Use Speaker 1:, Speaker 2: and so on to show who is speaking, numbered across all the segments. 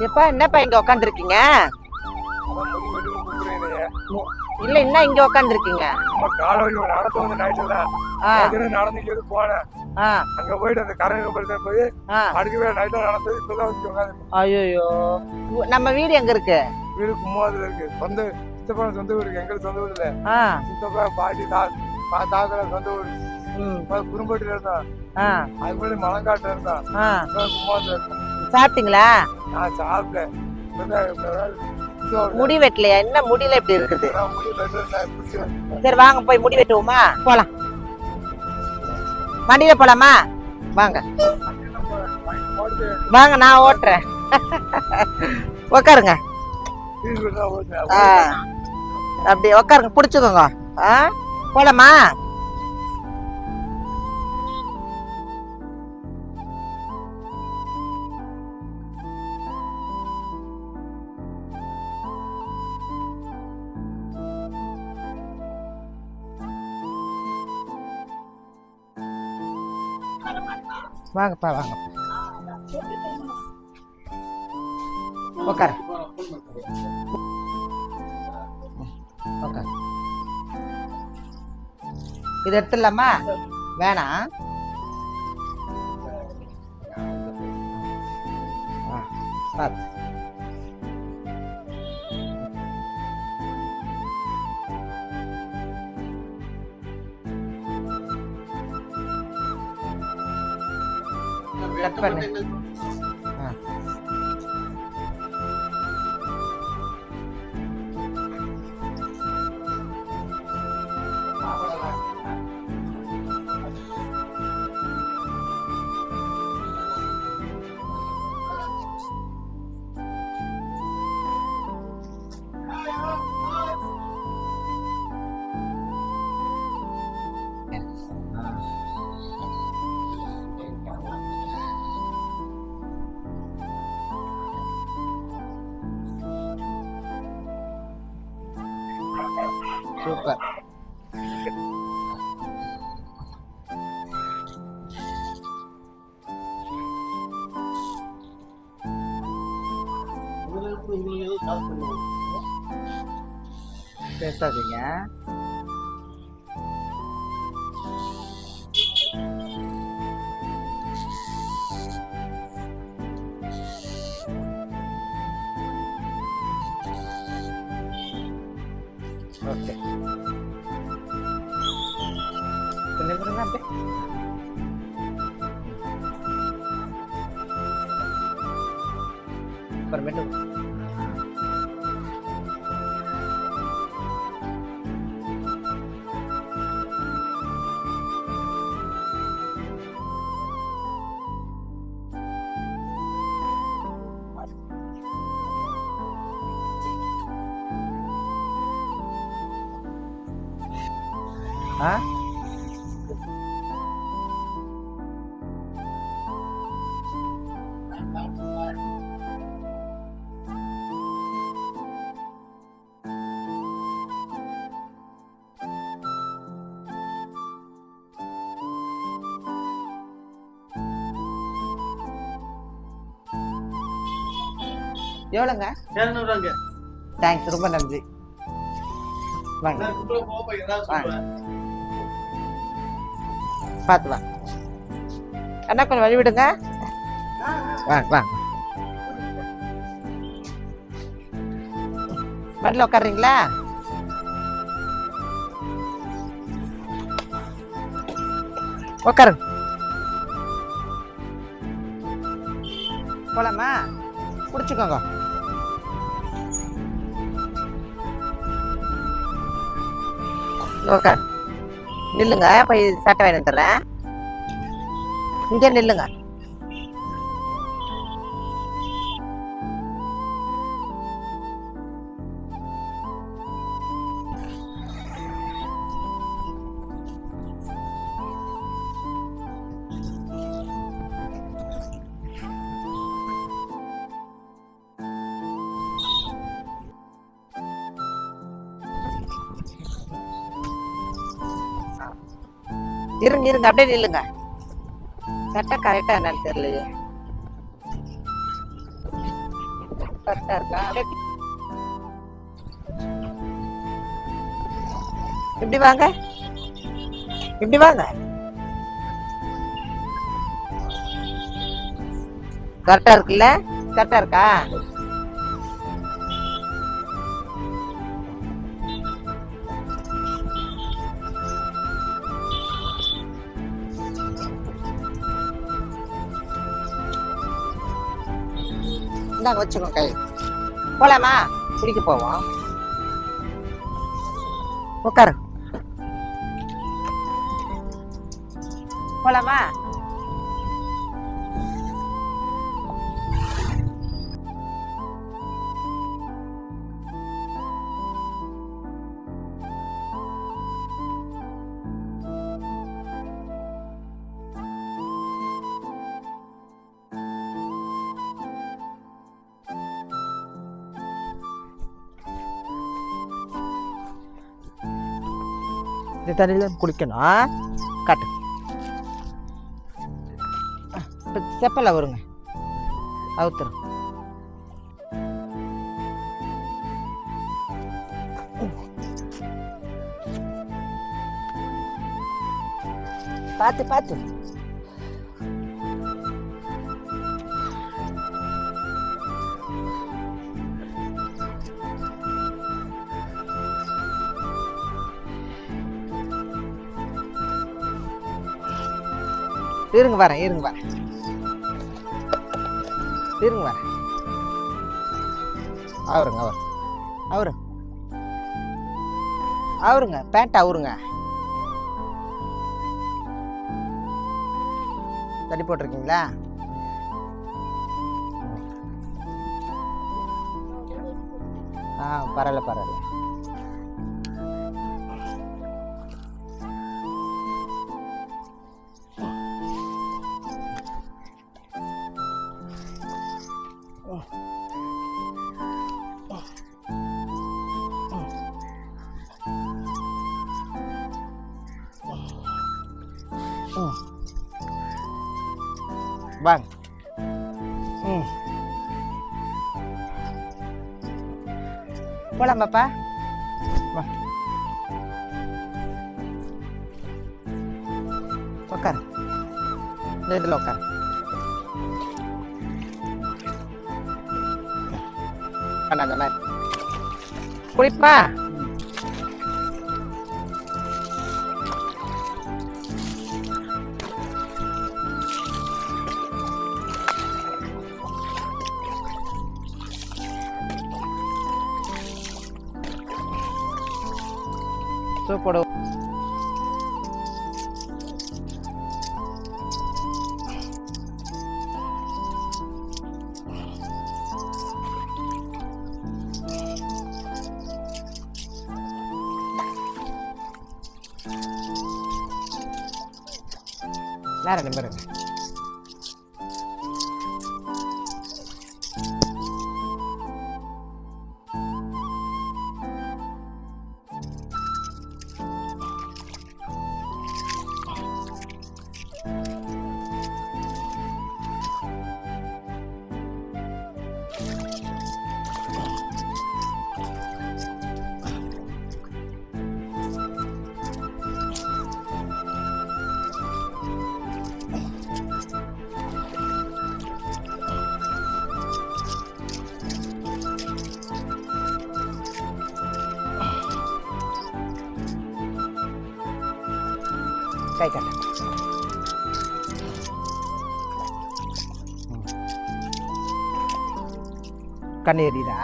Speaker 1: எப்பா என்னப்பா இங்க
Speaker 2: கொடுக்குறீங்களே.
Speaker 1: இல்ல என்ன இங்க உக்காந்துருக்கீங்க?
Speaker 2: நம்ம காலை வலி நடந்து வந்து நைட்டுல நடந்துக்கிட்டு போனேன். அங்க போயிட்டு அந்த கரை கப்பலுக்கு போய் அடுக்கவே நைட்ல நடந்து இப்பதான் வந்து உட்காந்து
Speaker 1: ஐயோ நம்ம வீடு எங்க இருக்கு?
Speaker 2: வீடு கும்மாதுல இருக்கு. சொந்த சித்தப்பா சொந்த வீடு இருக்கு. எங்களுக்கு சொந்த
Speaker 1: ஆ.
Speaker 2: சித்தப்பா பாட்டி தா பா- தாத்தா சொந்த
Speaker 1: ம்.
Speaker 2: குறும்பட்டில இருந்தான். அது மாதிரி மலங்காட்டுல இருந்தான். கும்மாதுல இருக்கான்
Speaker 1: சாப்பிட்டீங்களா?
Speaker 2: நான் சாப்பிட்டேன்.
Speaker 1: முடி வெட்டலையா? என்ன முடியல இப்படி இருக்குது? சரி வாங்க போய் முடி வெட்டுவோமா? போலாம். வண்டியில போலாமா? வாங்க. வாங்க நான் ஓட்டுறேன். உக்காருங்க.
Speaker 2: வீடு தான் ஓட்டுறேன்.
Speaker 1: ஆ. அப்படி உக்காருங்க பிடிச்சுக்கோங்க. ஆ போலாமா? வாங்கப்பா வாங்க. உக்காரு. உக்காரு. இது எடுத்துடலாமா? வேணாம் பார்த்து करना பேசாதீங்க ஓகே கொஞ்சம் கொஞ்சம் அப்படியே அப்புறமேட்டு ஆ? எவ்வளோங்க?
Speaker 3: இரநூறுவாங்க
Speaker 1: தேங்க்ஸ் ரொம்ப நன்றி. வாங்க.
Speaker 3: நான்
Speaker 1: பார்த்து வாங்க அண்ணா கொஞ்சம் வழி விடுங்க வாங்க வாங்க வண்டியில் உட்காருறீங்களா? உட்காருங்க. போலாமா? பிடிச்சிக்கோங்க உட்கார். நில்லுங்க போய் சட்டை வாங்கி தர்றேன் இங்கே நில்லுங்க. இருங்க இருங்க அப்படியே நில்லுங்க. சட்டை கரெக்டா என்னன்னு தெரியலையே. கரெக்டா இருக்கா? அப்படியே இப்படி வாங்க. இப்படி வாங்க. கரெக்டா இருக்குல்ல? கரெக்டா இருக்கா? இந்தாங்க வச்சுக்கோ கை போலாமா? குடிக்க போவோம். உட்காரு. போலாமா? இந்த தண்ணியில் குளிக்கணும் காட்டு. இப்போ செப்பல வருங்க. அவுத்துறோம். பார்த்து பார்த்து இருங்க வரேன் இருங்க வரேன். இருங்க வரேன். அவருங்க அவர். அவரு. அவருங்க பேண்ட் அவருங்க. தடி போட்டிருக்கீங்களா? ஆ பரவாயில்ல பரவாயில்ல. வாங்க ம் போலாம் பாப்பா வா உட்காரு இந்த வேற உட்காரு ล้กันกันเนดีนะ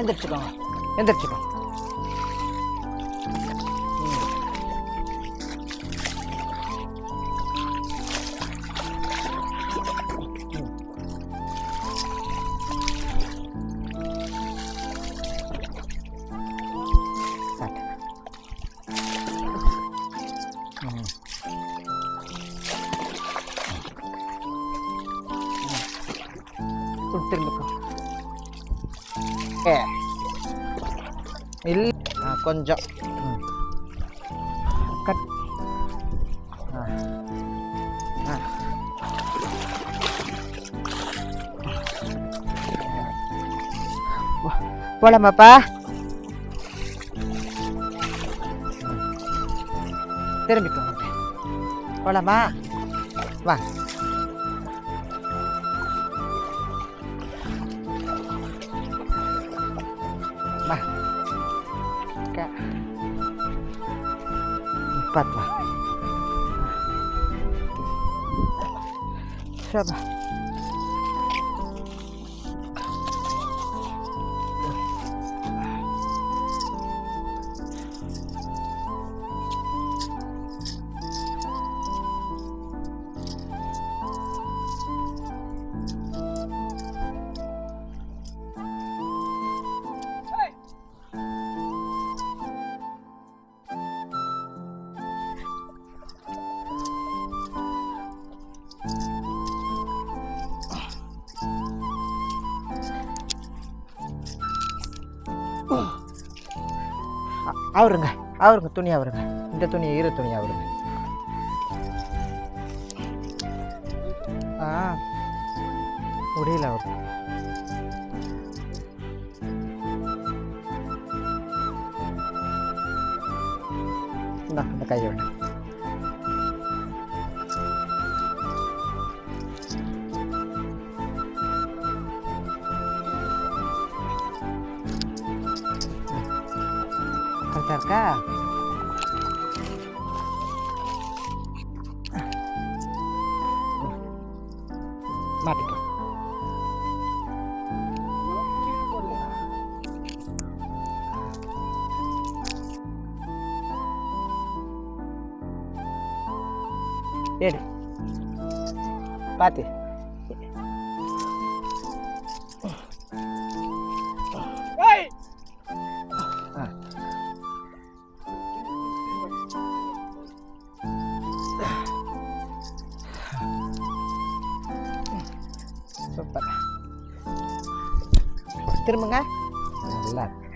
Speaker 1: எந்திரிச்சுக்கோங்க. எந்திரிச்சுக்கோங்க. இல்லை கொஞ்சம். கட். போலாமாப்பா? திரும்பிக்கோங்க போலாமா? வா. பார்த்து வா அவருங்க அவருங்க துணி அவருங்க. இந்த துணி இரு துணி அவருங்க. கரெக்டாக திரும்புங்க. நல்லா இருக்கு.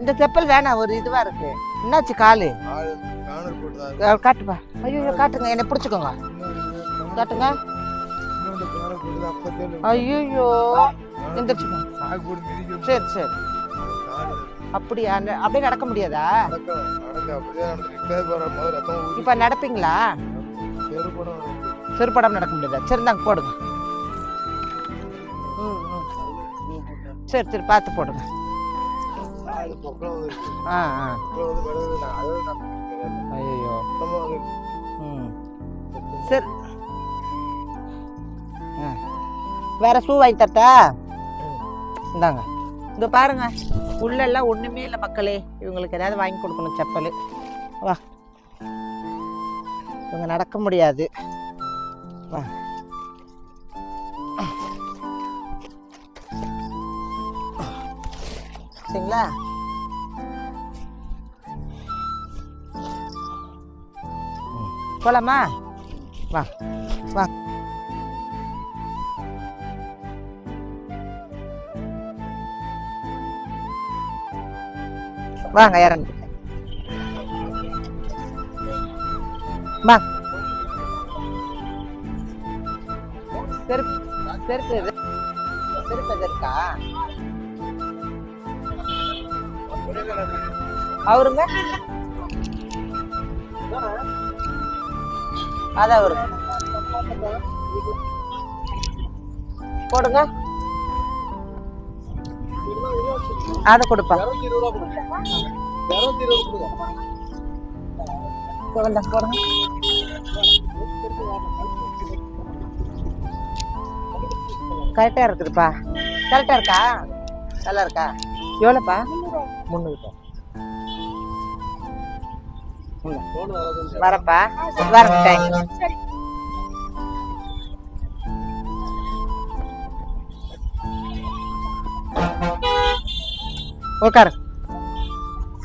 Speaker 1: இந்த செப்பல் வேணாம் ஒரு இதுவா இருக்கு. என்னாச்சு காலு? காட்டுப்பா. ஐயோ காட்டுங்க. என்னை பிடிச்சிக்கோங்க. காட்டுங்க. ஐயோ எந்திரிச்சுக்கோங்க. சரி சரி. அப்படியா? அப்படியே நடக்க முடியாதா?
Speaker 2: இப்ப
Speaker 1: நடப்பீங்களா?
Speaker 2: செருப்படம்
Speaker 1: சிறுபடம் நடக்க முடியாதா? சரி தாங்க போடுங்க. சரி சரி பார்த்து போடுங்க. ஆ ஆ. ஐயோ ம். சரி. ஆ. வேற ஷூ வாங்கி தரட்டா? இந்தாங்க. இங்க பாருங்க. உள்ளெல்லாம் ஒண்ணுமே இல்லை மக்களே. இவங்களுக்கு ஏதாவது வாங்கி கொடுக்கணும் செப்பல். வா. இவங்க நடக்க முடியாது. சரிங்களா? ம். போலாமா? வா வா. வாங்க இறங்கு வாங்க செருப்பு செருப்பு இருக்கா அவருங்க? அது அவரு. போடுங்க. அதை கொடுப்பா.
Speaker 3: கொடுங்க கொடுங்க
Speaker 1: போடுங்க போடுங்க. கரெக்டாக இருக்குதுப்பா. கரெக்டாக இருக்கா? நல்லா இருக்கா? எவ்வளோப்பா?
Speaker 3: முந்நூறுப்பா
Speaker 1: வரப்பா. வரேன் உட்காரு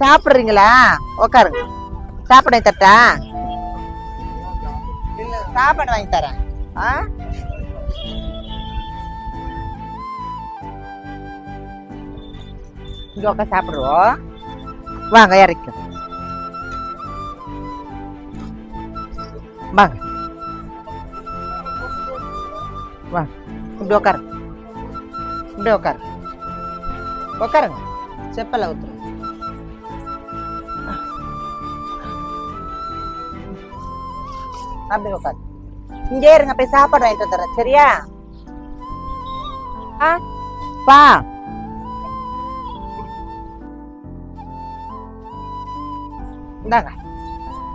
Speaker 1: சாப்பிட்றீங்களா? உட்காருங்க சாப்பிட தட்டா சாப்பாடு வாங்கி தரேன். ஆ? இங்க உட்காந்து சாப்பிடுவோம் வாங்க இறக்கும் வாங்க வா இப்படி உட்காரு இப்படி உட்காரு உட்காருங்க செப்பல ஊத்துரு அப்படி உட்காரு இங்கே இருங்க போய் சாப்பாடு வாங்கிட்டு வந்துடுறேன் சரியா ஆ பா இந்தாங்க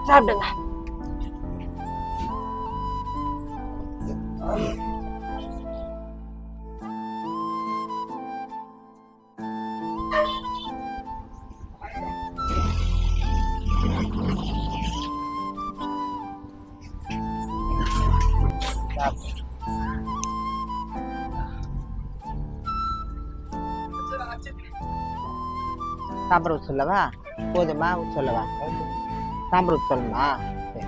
Speaker 1: சாப்பிடுங்க சாம்பார் ஊற்ற சொல்லவா போதுமா ஊற்ற சொல்லவா சாம்பார் ஊற்ற சொல்லணுமா சரி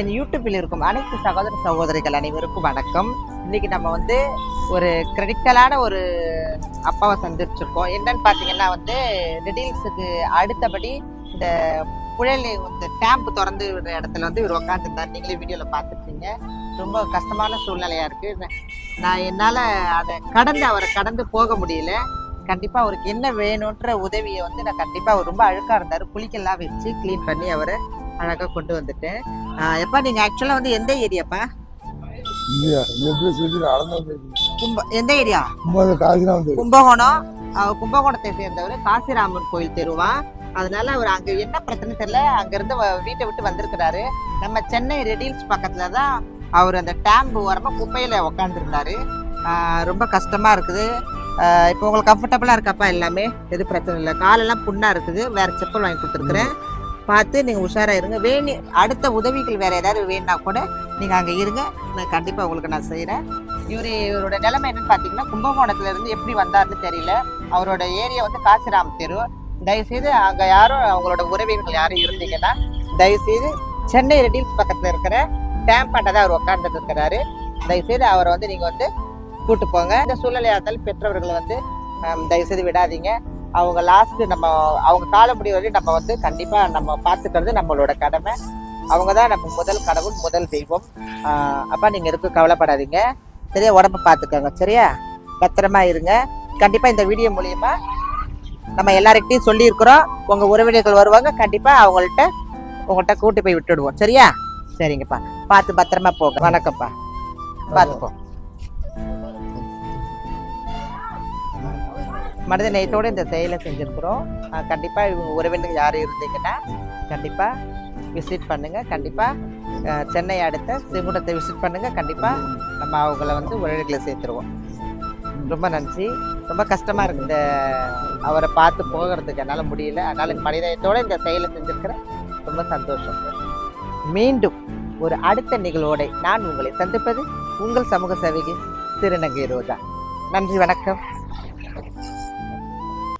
Speaker 1: என் யூடியூப்பில் இருக்கும் அனைத்து சகோதர சகோதரிகள் அனைவருக்கும் வணக்கம். இன்னைக்கு நம்ம வந்து ஒரு கிரிட்டிக்கலான ஒரு அப்பாவை சந்திச்சிருக்கோம். என்னன்னு பார்த்தீங்கன்னா வந்து ரிடீல்ஸுக்கு அடுத்தபடி இந்த புழல் இந்த டேம்ப் திறந்து விடுற இடத்துல வந்து இவர் உட்காந்துருந்தார் நீங்களே வீடியோவில் பார்த்துருக்கீங்க ரொம்ப கஷ்டமான சூழ்நிலையாக இருக்குது நான் என்னால் அதை கடந்து அவரை கடந்து போக முடியல. கண்டிப்பாக அவருக்கு என்ன வேணுன்ற உதவியை வந்து நான் கண்டிப்பாக அவர் ரொம்ப அழுக்காக இருந்தார். குளிக்கெல்லாம் வச்சு க்ளீன் பண்ணி அவரை அழகாக கொண்டு வந்துட்டேன். எப்பா நீங்க ஆக்சுவலா வந்து எந்த ஏரியாப்பா? எந்த ஏரியா? கும்பகோணம் கும்பகோணத்தை சேர்ந்தவர் காசிராமன் கோயில் தெருவா? அதனால அவர் அங்க என்ன பிரச்சனை தெரியல அங்க இருந்து வீட்டை விட்டு வந்திருக்கிறாரு. நம்ம சென்னை ரெடில்ஸ் பக்கத்துல தான் அவர் அந்த டேம்ப் ஓரமா குப்பையில உக்காந்துருந்தாரு. ரொம்ப கஷ்டமா இருக்குது. இப்போ உங்களுக்கு கம்ஃபர்டபுளா இருக்காப்பா எல்லாமே? எது பிரச்சனை இல்லை. காலெல்லாம் புண்ணா இருக்குது. வேற செப்பல் வாங்கி கொடுத்துருக்குறேன். பார்த்து நீங்கள் உஷாராக இருங்க. வேணி அடுத்த உதவிகள் வேறு ஏதாவது வேணுன்னா கூட நீங்கள் அங்கே இருங்க. நான் கண்டிப்பாக உங்களுக்கு நான் செய்கிறேன் இவர் இவரோட நிலைமை என்னன்னு பார்த்தீங்கன்னா கும்பகோணத்துலேருந்து எப்படி வந்தாருன்னு தெரியல. அவரோட ஏரியா வந்து காசிராம் தெரு. தயவுசெய்து அங்கே யாரும் அவங்களோட உறவினர்கள் யாரும் இருந்தீங்கன்னா தயவுசெய்து சென்னை ரெடில்ஸ் பக்கத்தில் இருக்கிற டேம்பாட்ட தான் அவர் உட்காந்துட்டு இருக்கிறாரு. தயவுசெய்து அவரை வந்து நீங்கள் வந்து கூட்டு போங்க. இந்த சூழ்நிலையாக இருந்தாலும் பெற்றவர்களை வந்து தயவுசெய்து விடாதீங்க. அவங்க லாஸ்ட் நம்ம அவங்க கால முடிவு வரையும் நம்ம வந்து கண்டிப்பா நம்ம பார்த்துக்கிறது நம்மளோட கடமை. அவங்க தான் நம்ம முதல் கடவுள் முதல் தெய்வம். அப்பா நீங்க எதுக்கும் கவலைப்படாதீங்க. சரியா உடம்ப பார்த்துக்கோங்க சரியா? பத்திரமா இருங்க. கண்டிப்பா இந்த வீடியோ மூலியமா நம்ம எல்லார்கிட்டையும் சொல்லியிருக்கிறோம். உங்க உறவினர்கள் வருவாங்க கண்டிப்பா அவங்கள்ட்ட உங்கள்கிட்ட கூட்டி போய் விட்டுடுவோம். சரியா? சரிங்கப்பா. பார்த்து பத்திரமா போங்க. வணக்கம்ப்பா. பார்த்துப்போம். மனித நேயத்தோடு இந்த செயலை செஞ்சுருக்குறோம். கண்டிப்பாக இவங்க உறவினர்கள் யாரும் இருந்தீங்கன்னா கண்டிப்பாக விசிட் பண்ணுங்கள் கண்டிப்பாக சென்னை அடுத்த சிமுடத்தை விசிட் பண்ணுங்கள் கண்டிப்பாக நம்ம அவங்கள வந்து உறவினர்களை சேர்த்துருவோம். ரொம்ப நன்றி. ரொம்ப கஷ்டமாக இருக்கு இந்த அவரை பார்த்து போகிறதுக்கு என்னால் முடியல. அதனால் மனிதத்தோடு இந்த செயலை செஞ்சுருக்கிறேன் ரொம்ப சந்தோஷம். மீண்டும் ஒரு அடுத்த நிகழ்வோட நான் உங்களை சந்திப்பது உங்கள் சமூக சேவகி திருநங்கை ரோஜா நன்றி வணக்கம்.